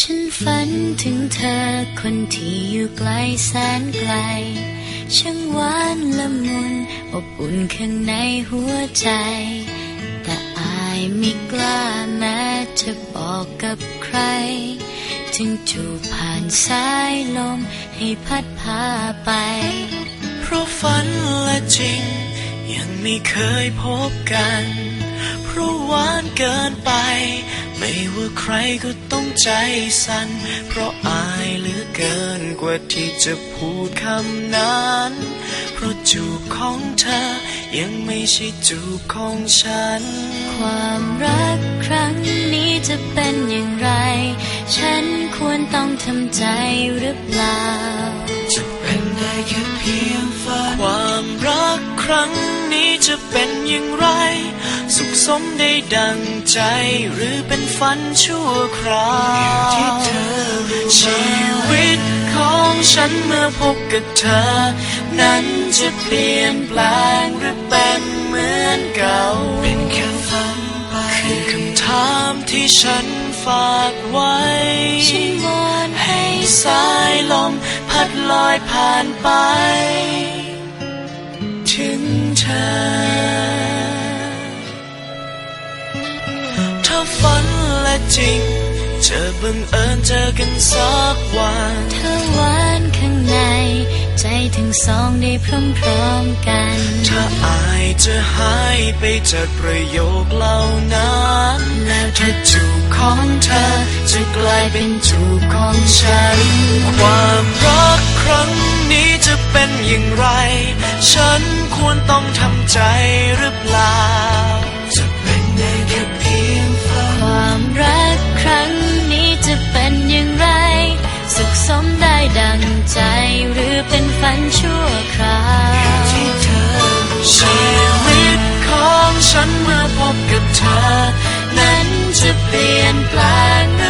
ฉันฝันถึงเธอคนที่อยู่ไกลแสนไกล ช่างหวานละมุนอบอุ่นข้างในหัวใจ แต่อายไม่กล้าแม้จะบอกกับใคร ถึงจูบผ่านสายลมให้พัดพาไป เพราะฝันและจริง ยังไม่เคยพบกัน เพราะหวานเกินไป ไม่ว่าใครก็ต้องใจสั่น เพราะอายเหลือเกินกว่าที่จะพูดคำนั้น เพราะจูบของเธอ ยังไม่ใช่จูบของฉัน ความรักครั้งนี้จะเป็นอย่างไร ฉันควรต้องทำใจหรือเปล่า จะเป็นได้แค่เพียงฝัน ความรักครั้งนี้จะเป็นอย่างไร สุขสมได้ดังใจ หรือเป็นฝันชั่วคราวที่เธอชีวิตของฉันเมื่อพบกับเธอ นั้นจะเปลี่ยนแปลงหรือเป็นเหมือนเก่า เป็นแค่ฝันไปคือคำถามที่ฉันฝากไว้ ดลอยผ่านไป ถึงเธอ ถ้าฝันและจริงจะบังเอิญเจอกันสักวันเธอหวานข้างใน ใจทั้งสองได้พร้อมๆกันถ้าอาย จะหายไปจากประโยคเหล่านั้นแล้วถ้าจูบของเธอ จะกลายเป็นจูบของฉัน ความรักครั้งนี้จะเป็นอย่างไร ฉันควรต้องทำใจหรือเปล่า เปลี่ยนแปลง